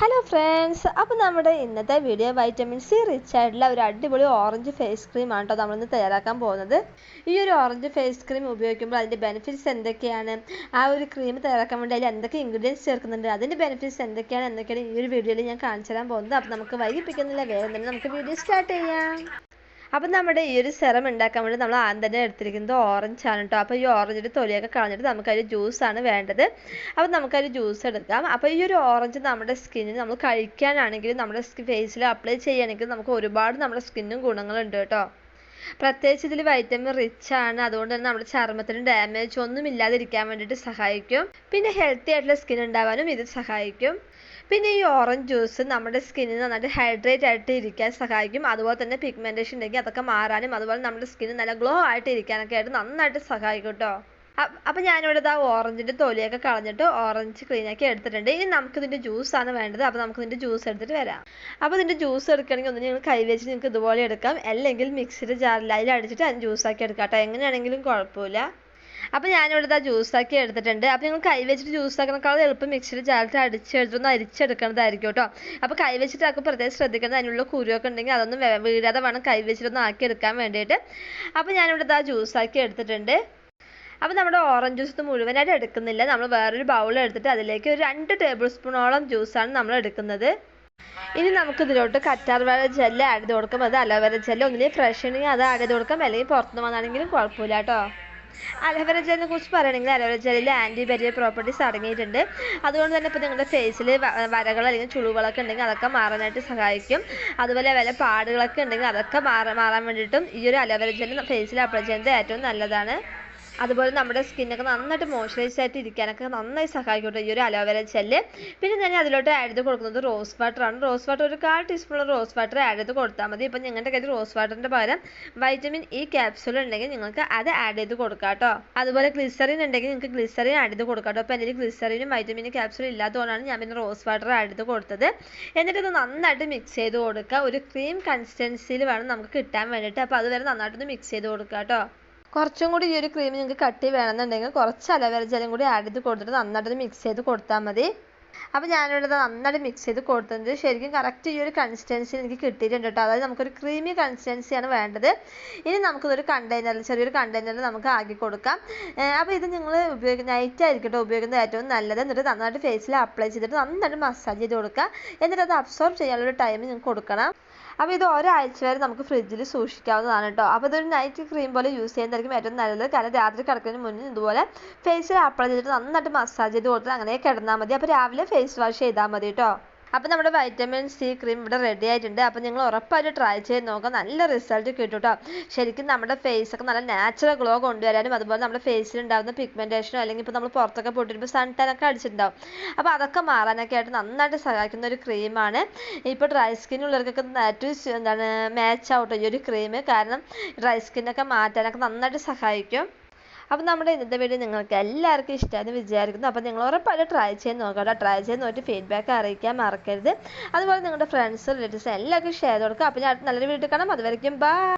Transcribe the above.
Hello friends അപ്പോൾ നമ്മുടെ ഇന്നത്തെ വീഡിയോ വൈറ്റമിൻ സി റിച്ച് ആയിട്ടുള്ള ഒരു അടിപൊളി ഓറഞ്ച് ഫേസ് ക്രീം ആണ് കേട്ടോ നമ്മളിന്ന് തയ്യാറാക്കാൻ പോകുന്നത്. ഈ ഒരു ഓറഞ്ച് ഫേസ് ക്രീം ഉപയോഗിക്കുമ്പോൾ അതിന്റെ ബെനിഫിറ്റ്സ് എന്തൊക്കെയാണ്? ആ ഒരു ക്രീം തയ്യാറാക്കാൻ വേണ്ടി അതിൽ എന്തൊക്കെ ഇൻഗ്രീഡിയൻസ് ചേർക്കുന്നുണ്ട്? അതിന്റെ ബെനിഫിറ്റ്സ് എന്തൊക്കെയാണ്? എന്നൊക്കെയാണ് ഈ ഒരു വീഡിയോയിൽ ഞാൻ കാണിച്ചു തരാൻ പോകുന്നത്. അപ്പോൾ നമുക്ക് വൈകിപ്പിക്കുന്നില്ല വേഗം തന്നെ നമുക്ക് വീഡിയോ സ്റ്റാർട്ട് ചെയ്യാം. അപ്പം നമ്മുടെ ഈ ഒരു സെറം ഉണ്ടാക്കാൻ വേണ്ടി നമ്മൾ ആദ്യം തന്നെ എടുത്തിരിക്കുന്നത് ഓറഞ്ച് ആണ് കേട്ടോ അപ്പോൾ ഈ ഓറഞ്ചിന്റെ തൊലിയൊക്കെ കളഞ്ഞിട്ട് നമുക്കൊരു ജ്യൂസാണ് വേണ്ടത്. അപ്പോൾ നമുക്കൊരു ജ്യൂസ് എടുക്കാം. അപ്പോൾ ഈ ഒരു ഓറഞ്ച് നമ്മുടെ സ്കിന്നിന് നമ്മൾ കഴിക്കാനാണെങ്കിലും നമ്മുടെ ഫേസിൽ അപ്ലൈ ചെയ്യുകയാണെങ്കിൽ നമുക്ക് ഒരുപാട് നമ്മുടെ സ്കിന്നും ഗുണങ്ങളുണ്ട് കേട്ടോ പ്രത്യേകിച്ച് ഇതിൽ വൈറ്റമിൻ റിച്ച് ആണ്. അതുകൊണ്ട് തന്നെ നമ്മുടെ ചർമ്മത്തിന് ഡാമേജ് ഒന്നും ഇല്ലാതിരിക്കാൻ വേണ്ടിയിട്ട് സഹായിക്കും. പിന്നെ ഹെൽത്തി ആയിട്ടുള്ള സ്കിൻ ഉണ്ടാവാനും ഇത് സഹായിക്കും. പിന്നെ ഈ ഓറഞ്ച് ജ്യൂസ് നമ്മുടെ സ്കിന്നിന് നന്നായിട്ട് ഹൈഡ്രേറ്റ് ആയിട്ട് ഇരിക്കാൻ സഹായിക്കും. അതുപോലെ തന്നെ പിഗ്മെന്റേഷൻ ഉണ്ടെങ്കിൽ അതൊക്കെ മാറാനും അതുപോലെ നമ്മുടെ സ്കിന്ന് നല്ല ഗ്ലോ ആയിട്ട് ഇരിക്കാനൊക്കെ ആയിട്ട് നന്നായിട്ട് സഹായിക്കും കേട്ടോ അപ്പം ഞാനിവിടെ ഇതാ ഓറഞ്ചിന്റെ തൊലിയൊക്കെ കളഞ്ഞിട്ട് ഓറഞ്ച് ക്ലീൻ ആക്കി എടുത്തിട്ടുണ്ട്. ഇനി നമുക്ക് ഇതിന്റെ ജ്യൂസാണ് വേണ്ടത്. അപ്പോൾ നമുക്ക് ഇതിന്റെ ജ്യൂസ് എടുത്തിട്ട് വരാം. അപ്പോൾ ഇതിന്റെ ജ്യൂസ് എടുക്കണമെങ്കിൽ ഒന്ന് നിങ്ങൾ കൈവച്ച് നിങ്ങൾക്ക് ഇതുപോലെ എടുക്കാം. അല്ലെങ്കിൽ മിക്സിയുടെ ജാറിൽ അതിൽ അടിച്ചിട്ട് അതിന് ജ്യൂസാക്കി എടുക്കാം കേട്ടോ. എങ്ങനെയാണെങ്കിലും കുഴപ്പമില്ല. അപ്പോൾ ഞാനിവിടെ ആ ജ്യൂസാക്കി എടുത്തിട്ടുണ്ട്. അപ്പോൾ നിങ്ങൾ കൈ വെച്ചിട്ട് ജ്യൂസ് ആക്കണേക്കാളും എളുപ്പം മിക്സിയിൽ ജാലിട്ട് അടിച്ചെടുത്തൊന്ന് അരിച്ചെടുക്കേണ്ടതായിരിക്കും കേട്ടോ. അപ്പോൾ കൈ വെച്ചിട്ട് ആക്കും പ്രത്യേകം ശ്രദ്ധിക്കണം. അതിനുള്ള കുരുവൊക്കെ ഉണ്ടെങ്കിൽ അതൊന്നും വീഴാതെ വേണം കൈ വെച്ചിട്ടൊന്ന് ആക്കി എടുക്കാൻ വേണ്ടിയിട്ട്. അപ്പോൾ ഞാനിവിടെ ആ ജ്യൂസാക്കി എടുത്തിട്ടുണ്ട്. അപ്പോൾ നമ്മുടെ ഓറഞ്ച് ജ്യൂസ് മുഴുവനായിട്ട് എടുക്കുന്നില്ല. നമ്മൾ വേറൊരു ബൗൾ എടുത്തിട്ട് അതിലേക്ക് ഒരു രണ്ട് ടേബിൾ സ്പൂണോളം ജ്യൂസാണ് നമ്മൾ എടുക്കുന്നത്. ഇനി നമുക്ക് ഇതിലോട്ട് കറ്റാർ വാഴ ജെല്ല് ആഡ് ചെയ്ത് കൊടുക്കാം. അത് അലോവേര ജെല്ല് ഒന്നില്ലെങ്കിൽ ഫ്രഷ് ഉണ്ടെങ്കിൽ അത് ആഡ് ചെയ്ത് കൊടുക്കാം. അല്ലെങ്കിൽ പുറത്തുനിന്ന് വന്നാണെങ്കിലും കുഴപ്പമില്ല കേട്ടോ. അലോവേര ജെല്ലിനെ കുറിച്ച് പറയുകയാണെങ്കിൽ അലോവേര ജെല്ലിൽ ആന്റി ബെരിയർ പ്രോപ്പർട്ടീസ് അടങ്ങിയിട്ടുണ്ട്. അതുകൊണ്ട് തന്നെ ഇപ്പോൾ നിങ്ങളുടെ ഫേസിൽ വരകൾ അല്ലെങ്കിൽ ചുളിവുകളൊക്കെ ഉണ്ടെങ്കിൽ അതൊക്കെ മാറാനായിട്ട് സഹായിക്കും. അതുപോലെ വല്ല പാടുകളൊക്കെ ഉണ്ടെങ്കിൽ അതൊക്കെ മാറാൻ വേണ്ടിയിട്ടും ഈ ഒരു അലോവേര ജെല്ല് ഫേസിൽ അപ്ലൈ ചെയ്യുന്നത് ഏറ്റവും നല്ലതാണ്. അതുപോലെ നമ്മുടെ സ്കിന്നൊക്കെ നന്നായിട്ട് മോയ്സ്ചറൈസ് ആയിട്ട് ഇരിക്കാനൊക്കെ നന്നായി സഹായിക്കും ഈ ഒരു അലോവേര ജെല്ല് പിന്നെ ഞാൻ അതിലോട്ട് ആഡ് ചെയ്ത് കൊടുക്കുന്നത് റോസ് വാട്ടർ ആണ്. റോസ് വാട്ടർ ഒരു കാൽ ടീസ്പൂൺ റോസ് വാട്ടർ ആഡ് ചെയ്ത് കൊടുത്താൽ മതി. ഇപ്പം നിങ്ങളുടെ കയ്യിൽ റോസ് വാട്ടറിന്റെ പകരം വൈറ്റമിൻ ഇ ക്യാപ്സൂൾ ഉണ്ടെങ്കിൽ നിങ്ങൾക്ക് അത് ആഡ് ചെയ്ത് കൊടുക്കാം കേട്ടോ. അതുപോലെ ഗ്ലിസറിൻ ഉണ്ടെങ്കിൽ നിങ്ങൾക്ക് ഗ്ലിസറിൻ ആഡ് ചെയ്ത് കൊടുക്കാം കേട്ടോ. അപ്പോൾ എന്റെ ഗ്ലിസറിനും വൈറ്റമിൻ ക്യാപ്സൂൾ ഇല്ലാത്തതുകൊണ്ടാണ് ഞാൻ പിന്നെ റോസ് വാട്ടർ ആഡ് ചെയ്ത് കൊടുത്തത്. എന്നിട്ട് ഇത് നന്നായിട്ട് മിക്സ് ചെയ്ത് കൊടുക്കുക. ഒരു ക്രീം കൺസിസ്റ്റൻസിയിൽ വേണം നമുക്ക് കിട്ടാൻ വേണ്ടിയിട്ട്. അപ്പോൾ അതുവരെ നന്നായിട്ടൊന്ന് മിക്സ് ചെയ്ത് കൊടുക്കുക കേട്ടോ. കുറച്ചും കൂടി ഈ ഒരു ക്രീം നിങ്ങൾക്ക് കട്ടി വേണമെന്നുണ്ടെങ്കിൽ കുറച്ച് അലവേര ജലം കൂടി ആഡ് ചെയ്ത് കൊടുത്തിട്ട് നന്നായിട്ട് മിക്സ് ചെയ്ത് കൊടുത്താൽ മതി. അപ്പോൾ ഞാനിവിടെ നന്നായിട്ട് മിക്സ് ചെയ്ത് കൊടുത്തിട്ടുണ്ട്. ശരിക്കും കറക്റ്റ് ഈ ഒരു കൺസിസ്റ്റൻസി എനിക്ക് കിട്ടിയിട്ടുണ്ട് കേട്ടോ. അതായത് നമുക്കൊരു ക്രീമി കൺസിസ്റ്റൻസിയാണ് വേണ്ടത്. ഇനി നമുക്കിതൊരു കണ്ടെയ്നറിൽ ചെറിയൊരു കണ്ടെയ്നറിൽ നമുക്ക് ആക്കി കൊടുക്കാം. അപ്പോൾ ഇത് നിങ്ങൾ ഉപയോഗിക്കുന്ന നൈറ്റ് ആയിരിക്കും കേട്ടോ ഉപയോഗിക്കുന്നത് ഏറ്റവും നല്ലത്. എന്നിട്ട് നന്നായിട്ട് ഫേസിൽ അപ്ലൈ ചെയ്തിട്ട് നന്നായിട്ട് മസാജ് ചെയ്ത് കൊടുക്കുക. എന്നിട്ട് അത് അബ്സോർബ് ചെയ്യാനുള്ള ടൈം നിങ്ങൾക്ക് കൊടുക്കണം. അപ്പോൾ ഇത് ഒരാഴ്ച വരെ നമുക്ക് ഫ്രിഡ്ജിൽ സൂക്ഷിക്കാവുന്നതാണ് കേട്ടോ. അപ്പോൾ ഇതൊരു നൈറ്റ് ക്രീം പോലെ യൂസ് ചെയ്യുന്നതായിരിക്കും ഏറ്റവും നല്ലത്. കാരണം രാത്രി കിടക്കുന്നതിന് മുന്നേ ഇതുപോലെ ഫേസിൽ അപ്ലൈ ചെയ്തിട്ട് നന്നായിട്ട് മസാജ് ചെയ്ത് കൊടുത്തിട്ട് അങ്ങനെ കിടന്നാൽ മതി. അപ്പോൾ രാവിലെ ഫേസ് വാഷ് ചെയ്താൽ മതി കേട്ടോ. അപ്പോൾ നമ്മുടെ വൈറ്റമിൻ സി ക്രീം ഇവിടെ റെഡി ആയിട്ടുണ്ട്. അപ്പോൾ നിങ്ങൾ ഉറപ്പായിട്ട് ട്രൈ ചെയ്ത് നോക്കുക നല്ല റിസൾട്ട് കിട്ടും കേട്ടോ ശരിക്കും നമ്മുടെ ഫേസ് ഒക്കെ നല്ല നാച്ചുറൽ ഗ്ലോ കൊണ്ടുവരാനും അതുപോലെ നമ്മുടെ ഫേസിൽ ഉണ്ടാകുന്ന പിഗ്മെന്റേഷനോ അല്ലെങ്കിൽ ഇപ്പോൾ നമ്മൾ പുറത്തൊക്കെ പോയിട്ട് സൺ ടാൻ ഒക്കെ അടിച്ചിട്ടുണ്ടാവും. അപ്പോൾ അതൊക്കെ മാറാനൊക്കെ ആയിട്ട് നന്നായിട്ട് സഹായിക്കുന്ന ഒരു ക്രീമാണ് ഇപ്പോൾ ഡ്രൈ സ്കിൻ ഉള്ളവർക്കൊക്കെ ഏറ്റവും എന്താണ് മാച്ച് ആവട്ടെ ഈ ഒരു ക്രീം കാരണം ഡ്രൈ സ്കിന്നൊക്കെ മാറ്റാനൊക്കെ നന്നായിട്ട് സഹായിക്കും. അപ്പോൾ നമ്മുടെ ഇന്നത്തെ വീഡിയോ നിങ്ങൾക്ക് എല്ലാവർക്കും ഇഷ്ടമാണെന്ന് വിചാരിക്കുന്നു. അപ്പോൾ നിങ്ങൾ ഉറപ്പായിട്ട് ട്രൈ ചെയ്ത് നോക്കുക ട്രൈ ചെയ്ത് നോക്കിയിട്ട് ഫീഡ്ബാക്ക് അറിയിക്കാൻ മറക്കരുത്. അതുപോലെ നിങ്ങളുടെ ഫ്രണ്ട്സ് റിലേറ്റീവ്സ് എല്ലാവർക്കും ഷെയർ കൊടുക്കുക അപ്പോൾ ഞാൻ നല്ലൊരു വീഡിയോ കാണാം. അതുവരേക്കും ബൈ